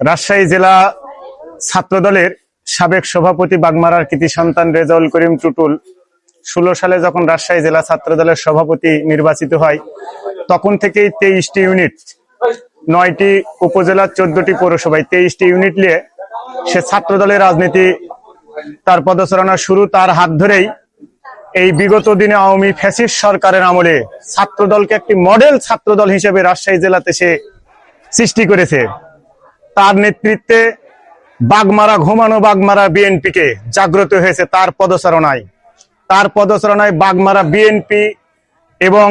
রাজশাহী জেলা ছাত্রদলের সাবেক সভাপতি বাগমারার কৃতি সন্তান রেজাউল করিম টুটুল ষোলো সালে যখন রাজশাহী জেলা ছাত্রদলের সভাপতি নির্বাচিত হয়, তখন থেকেই তেইশটি ইউনিট, নয়টি উপজেলার চোদ্দটি পৌরসভায় তেইশটি ইউনিট নিয়ে সে ছাত্রদলের রাজনীতি, তার পদচারণা শুরু তার হাত ধরেই এই বিগত দিনে আওয়ামী ফ্যাসিস্ট সরকারের আমলে ছাত্রদলকে একটি মডেল ছাত্রদল হিসেবে রাজশাহী জেলাতে সে সৃষ্টি করেছে। তার নেতৃত্বে বাগমারা, ঘুমানো বাগমারা বিএনপিকে জাগ্রত হয়েছে তার পদচারণায়। তার পদচারণায় বাগমারা বিএনপি এবং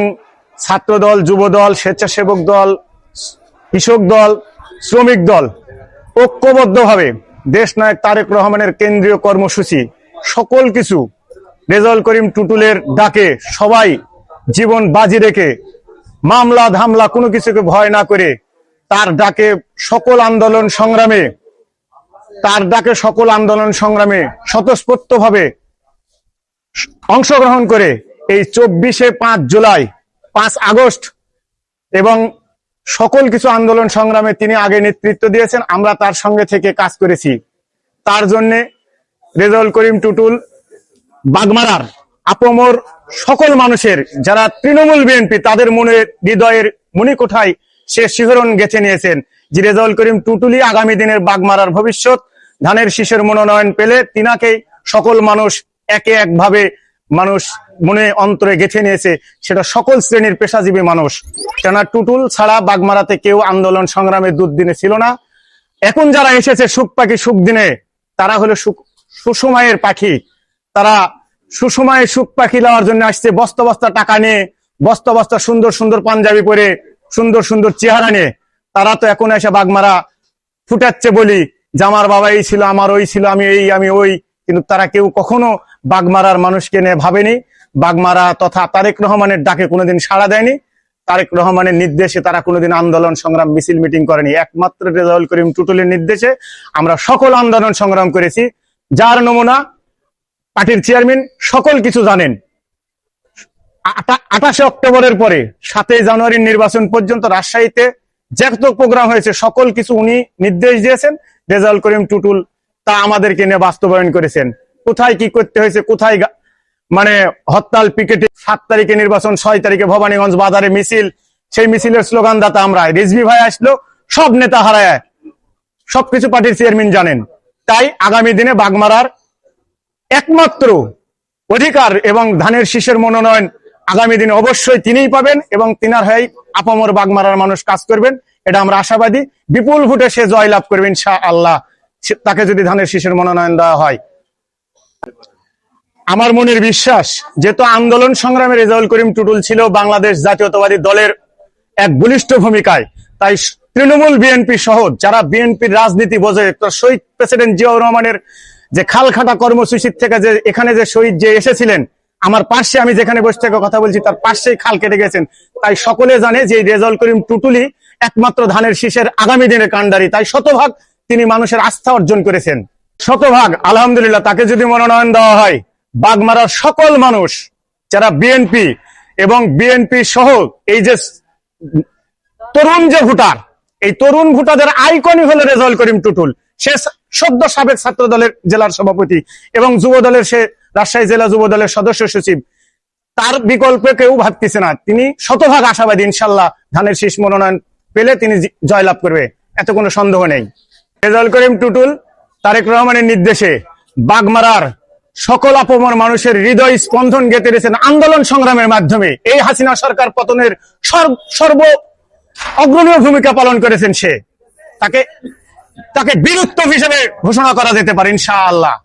ছাত্রদল, যুবদল, স্বেচ্ছাসেবক দল, কৃষক দল, শ্রমিক দল ঐক্যবদ্ধভাবে দেশনায়ক তারেক রহমানের কেন্দ্রীয় কর্মসূচি, সকল কিছু রেজাউল করিম টুটুলের ডাকে সবাই জীবন বাজি রেখে মামলা ধামলা কোনো কিছুকে ভয় না করে তার ডাকে সকল আন্দোলন সংগ্রামে, তার ডাকে সকল আন্দোলন সংগ্রামে স্বতঃস্ফূর্তভাবে অংশগ্রহণ করে এই চব্বিশে পাঁচ জুলাই, পাঁচ আগস্ট এবং সকল কিছু আন্দোলন সংগ্রামে তিনি আগে নেতৃত্ব দিয়েছেন, আমরা তার সঙ্গে থেকে কাজ করেছি। তার জন্যে রেজাউল করিম টুটুল, বাগমারার আপমর সকল মানুষের, যারা তৃণমূল বিএনপি, তাদের মনে, হৃদয়ের মণিকোঠায় সে শিহরণ গেছে নিয়েছেন। জিরেজাউল করিম টুটুলি আগামী দিনের বাগমারার ভবিষ্যৎ। ধানের শীষের মনোনয়ন পেলে তিনাকেই সকল মানুষ একে একভাবে মানুষ মনে অন্তরে গেঁথে নিয়েছে। সেটা সকল শ্রেণির পেশাজীবী মানুষ। কেননা টুটুল ছাড়া বাগমারাতে কেউ আন্দোলন সংগ্রামে দুর্দিনে ছিল না। এখন যারা এসেছে সুখ পাখি সুখ দিনে, তারা হলো সুসময়ের পাখি। তারা সুসময়ে সুখ পাখি লওয়ার জন্য আসছে বস্তা বস্তা টাকা নিয়ে বস্তা বস্তা সুন্দর সুন্দর পাঞ্জাবি পরে সুন্দর সুন্দর চেহারা নিয়ে। তারা তো এখন এসে বাগমারা ফুটাচ্ছে বলি, যে আমার বাবা এই ছিল, আমার ওই ছিল, আমি এই, আমি ওই। কিন্তু তারা কেউ কখনো বাগমারার মানুষকে নিয়ে ভাবেনি। বাগমারা তথা তারেক রহমানের ডাকে কোনোদিন সাড়া দেয়নি। তারেক রহমানের নির্দেশে তারা কোনোদিন আন্দোলন সংগ্রাম, মিছিল মিটিং করেনি। একমাত্র রেজাউল করিম টুটুলের নির্দেশে আমরা সকল আন্দোলন সংগ্রাম করেছি। যার নমুনা পার্টির চেয়ারম্যান সকল কিছু জানেন। আঠাশে অক্টোবরের পরে, সাতই জানুয়ারির নির্বাচন পর্যন্ত রাজশাহীতে যত প্রোগ্রাম হয়েছে, সকল কিছু উনি নির্দেশ দিয়েছেন। রেজাউল করিম টুটুল তা আমাদেরকে নিয়ে বাস্তবায়ন করেছেন। কোথায় কি করতে হয়েছে, কোথায় মানে হরতাল, পিকেটে, সাত তারিখে নির্বাচন, ছয় তারিখে ভবানীগঞ্জ বাজারে মিছিল, সেই মিছিলের স্লোগান দাতা আমরা রিজভি ভাই আসলো, সব নেতা হারায়। সবকিছু পার্টির চেয়ারম্যান জানেন। তাই আগামী দিনে বাগমারার একমাত্র অধিকার এবং ধানের শীষের মনোনয়ন আগামী দিনে অবশ্যই তিনিই পাবেন এবং তিনার হয়ে আপামর বাগমারার মানুষ কাজ করবেন। এটা আমরা আশাবাদী। বিপুল ভোটে সে জয় লাভ করবেন শাহ আল্লাহ তাকে যদি ধানের শীষের মনোনয়ন দেওয়া হয়। আমার মনের বিশ্বাস, যেহেতু আন্দোলন সংগ্রামে রেজাউল করিম টুটুল ছিল বাংলাদেশ জাতীয়তাবাদী দলের এক বলিষ্ঠ ভূমিকায়, তাই তৃণমূল বিএনপি সহ যারা বিএনপির রাজনীতি বোঝে, তো শহীদ প্রেসিডেন্ট জিয়াউর রহমানের যে খালখাটা কর্মসূচির থেকে যে এখানে যে শহীদ যে এসেছিলেন আমার পাশে আমি যেখানে বসে থেকে কথা বলছি, তার পাশেই খাল কেটে গেছেন। তাই সকলে জানে যে রেজাউল করিম টুটুলি একমাত্র ধানের শীষের আগামী দিনের কাণ্ডারি। তাই শতভাগ তিনি মানুষের আস্থা অর্জন করেছেন। শতভাগ, আলহামদুলিল্লাহ, তাকে যদি মনোনয়ন দেওয়া হয় বাগমারার সকল মানুষ, যারা বিএনপি এবং বিএনপি সহ এই যে তরুণ যে ভোটার, এই তরুণ ভোটারদের আইকনই হলো রেজাউল করিম টুটুল। সে সদ্য সাবেক ছাত্র দলের জেলার সভাপতি এবং যুব দলের সে রাজশাহী জেলা যুব দলের সদস্য সচিব। তার বিকল্পে কেউ ভাবতেছে না। তিনি শতভাগ আশাবাদী, ইনশাল্লাহ ধানের শীষ মনোনয়ন পেলে তিনি জয়লাভ করবে। এত কোনো সন্দেহ নেই। রেজাউল করিম টুটুল, তারেক রহমানের নির্দেশে বাগমারার সকল আপমর মানুষের হৃদয় স্পন্দন গেঁথে রেছেন আন্দোলন সংগ্রামের মাধ্যমে। এই হাসিনা সরকার পতনের সর্ব সর্ব অগ্রণীয় ভূমিকা পালন করেছেন সে। তাকে তাকে বীরত্ব হিসেবে ঘোষণা করা যেতে পারে, ইনশাআল্লাহ।